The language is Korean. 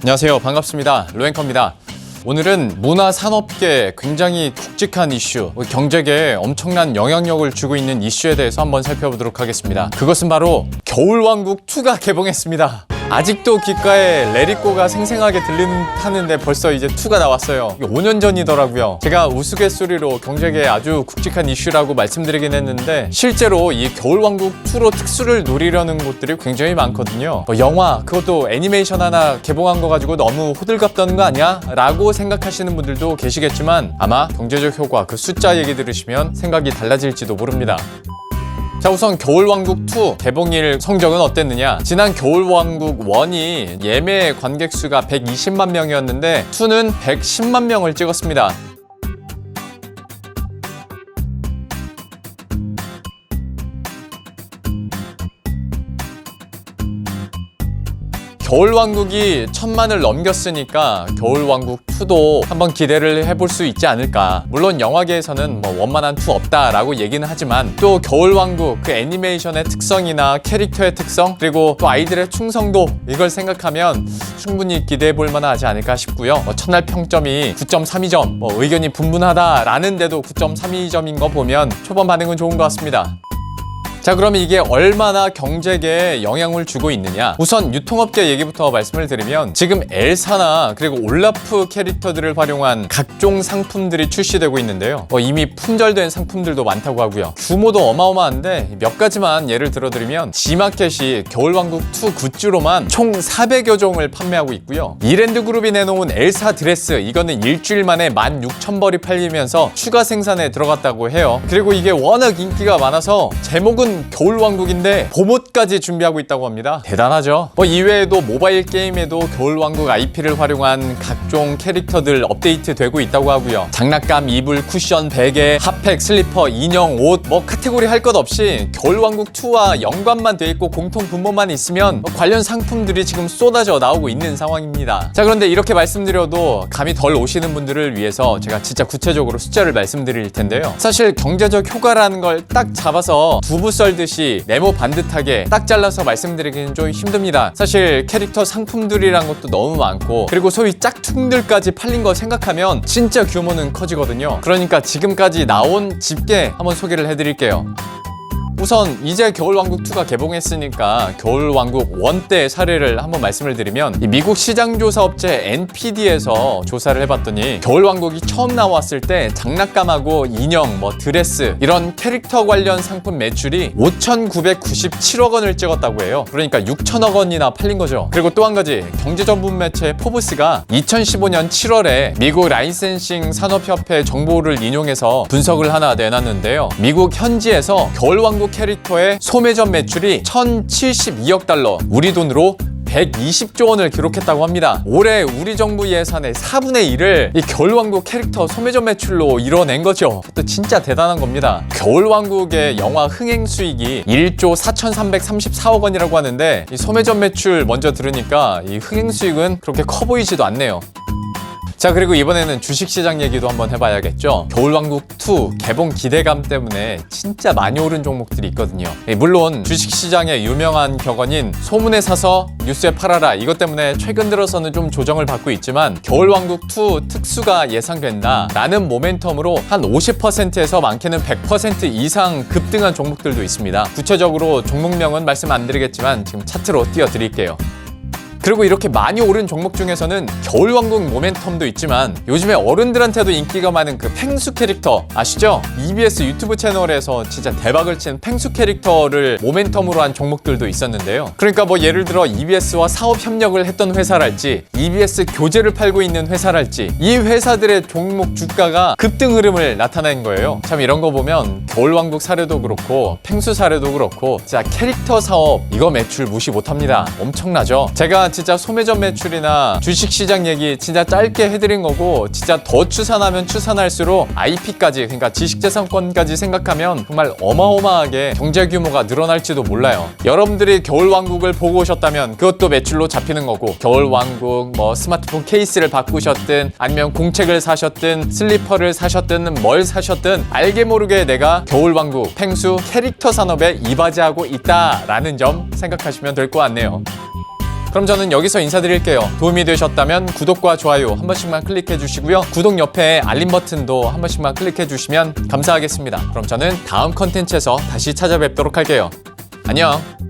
안녕하세요. 반갑습니다. 로앵커입니다. 오늘은 문화 산업계 굉장히 굵직한 이슈, 경제계에 엄청난 영향력을 주고 있는 이슈에 대해서 한번 살펴보도록 하겠습니다. 그것은 바로 겨울왕국 2가 개봉했습니다. 아직도 귓가에 레리꼬가 생생하게 들리는데 벌써 이제 2가 나왔어요. 이게 5년 전이더라고요. 제가 우스갯소리로 경제계에 아주 굵직한 이슈라고 말씀드리긴 했는데 실제로 이 겨울왕국 2로 특수를 노리려는 곳들이 굉장히 많거든요. 뭐 영화, 그것도 애니메이션 하나 개봉한 거 가지고 너무 호들갑 떠는 거 아니야? 라고 생각하시는 분들도 계시겠지만 아마 경제적 효과, 그 숫자 얘기 들으시면 생각이 달라질지도 모릅니다. 자 우선 겨울왕국2 개봉일 성적은 어땠느냐? 지난 겨울왕국 1이 예매 관객 수가 120만 명이었는데 2는 110만 명을 찍었습니다 겨울왕국이 천만을 넘겼으니까 겨울왕국 2도 한번 기대를 해볼 수 있지 않을까. 물론 영화계에서는 뭐 원만한 2 없다라고 얘기는 하지만 또 겨울왕국 그 애니메이션의 특성이나 캐릭터의 특성 그리고 또 아이들의 충성도 이걸 생각하면 충분히 기대해 볼 만하지 않을까 싶고요. 뭐 첫날 평점이 9.32점 뭐 의견이 분분하다라는데도 9.32점인 거 보면 초반 반응은 좋은 것 같습니다 자 그러면 이게 얼마나 경제계에 영향을 주고 있느냐? 우선 유통업계 얘기부터 말씀을 드리면 지금 엘사나 그리고 올라프 캐릭터들을 활용한 각종 상품들이 출시되고 있는데요. 뭐 이미 품절된 상품들도 많다고 하고요. 규모도 어마어마한데 몇 가지만 예를 들어드리면 G마켓이 겨울왕국2 굿즈로만 총 400여 종을 판매하고 있고요. 이랜드 그룹이 내놓은 엘사 드레스 이거는 일주일 만에 16,000벌이 팔리면서 추가 생산에 들어갔다고 해요. 그리고 이게 워낙 인기가 많아서 제목은 겨울왕국인데 봄옷까지 준비하고 있다고 합니다. 대단하죠? 뭐 이외에도 모바일 게임에도 겨울왕국 IP를 활용한 각종 캐릭터들 업데이트 되고 있다고 하고요. 장난감, 이불, 쿠션, 베개, 핫팩, 슬리퍼, 인형, 옷, 뭐 카테고리 할 것 없이 겨울왕국2와 연관만 돼 있고 공통 분모만 있으면 뭐 관련 상품들이 지금 쏟아져 나오고 있는 상황입니다. 자, 그런데 이렇게 말씀드려도 감이 덜 오시는 분들을 위해서 제가 진짜 구체적으로 숫자를 말씀드릴 텐데요. 사실 경제적 효과라는 걸 딱 잡아서 두부 썰 듯이 네모 반듯하게 딱 잘라서 말씀드리기는 좀 힘듭니다. 사실 캐릭터 상품들이란 것도 너무 많고 그리고 소위 짝퉁들까지 팔린 거 생각하면 진짜 규모는 커지거든요. 그러니까 지금까지 나온 집게 한번 소개를 해드릴게요. 우선 이제 겨울왕국2가 개봉했으니까 겨울왕국 1 때 사례를 한번 말씀을 드리면 이 미국 시장조사 업체 NPD에서 조사를 해봤더니 겨울왕국이 처음 나왔을 때 장난감하고 인형, 뭐 드레스 이런 캐릭터 관련 상품 매출이 5,997억 원을 찍었다고 해요. 그러니까 6천억 원이나 팔린 거죠. 그리고 또 한 가지 경제 전문 매체 포브스가 2015년 7월에 미국 라이센싱 산업협회 정보를 인용해서 분석을 하나 내놨는데요. 미국 현지에서 겨울왕국 캐릭터의 소매점 매출이 1,072억 달러, 우리 돈으로 120조 원을 기록했다고 합니다. 올해 우리 정부 예산의 4분의 1을 이 겨울왕국 캐릭터 소매점 매출로 이뤄낸 거죠. 또 진짜 대단한 겁니다. 겨울왕국의 영화 흥행 수익이 1조 4,334억 원이라고 하는데 이 소매점 매출 먼저 들으니까 이 흥행 수익은 그렇게 커 보이지도 않네요. 자 그리고 이번에는 주식시장 얘기도 한번 해봐야겠죠? 겨울왕국2 개봉 기대감 때문에 진짜 많이 오른 종목들이 있거든요. 예, 물론 주식시장의 유명한 격언인 소문에 사서 뉴스에 팔아라 이것 때문에 최근 들어서는 좀 조정을 받고 있지만 겨울왕국2 특수가 예상된다 라는 모멘텀으로 한 50%에서 많게는 100% 이상 급등한 종목들도 있습니다. 구체적으로 종목명은 말씀 안 드리겠지만 지금 차트로 띄워드릴게요 그리고 이렇게 많이 오른 종목 중에서는 겨울왕국 모멘텀도 있지만 요즘에 어른들한테도 인기가 많은 그 펭수 캐릭터 아시죠? EBS 유튜브 채널에서 진짜 대박을 친 펭수 캐릭터를 모멘텀으로 한 종목들도 있었는데요. 그러니까 뭐 예를 들어 EBS와 사업 협력을 했던 회사랄지 EBS 교재를 팔고 있는 회사랄지 이 회사들의 종목 주가가 급등 흐름을 나타낸 거예요. 참 이런 거 보면 겨울왕국 사례도 그렇고 펭수 사례도 그렇고 진짜 캐릭터 사업 이거 매출 무시 못합니다. 엄청나죠? 제가 진짜 소매점 매출이나 주식시장 얘기 진짜 짧게 해드린 거고 진짜 더 추산하면 추산할수록 IP까지 그러니까 지식재산권까지 생각하면 정말 어마어마하게 경제 규모가 늘어날지도 몰라요. 여러분들이 겨울왕국을 보고 오셨다면 그것도 매출로 잡히는 거고 겨울왕국 뭐 스마트폰 케이스를 바꾸셨든 아니면 공책을 사셨든 슬리퍼를 사셨든 뭘 사셨든 알게 모르게 내가 겨울왕국 펭수 캐릭터 산업에 이바지하고 있다라는 점 생각하시면 될 것 같네요. 그럼 저는 여기서 인사드릴게요. 도움이 되셨다면 구독과 좋아요 한 번씩만 클릭해 주시고요. 구독 옆에 알림 버튼도 한 번씩만 클릭해 주시면 감사하겠습니다. 그럼 저는 다음 컨텐츠에서 다시 찾아뵙도록 할게요. 안녕.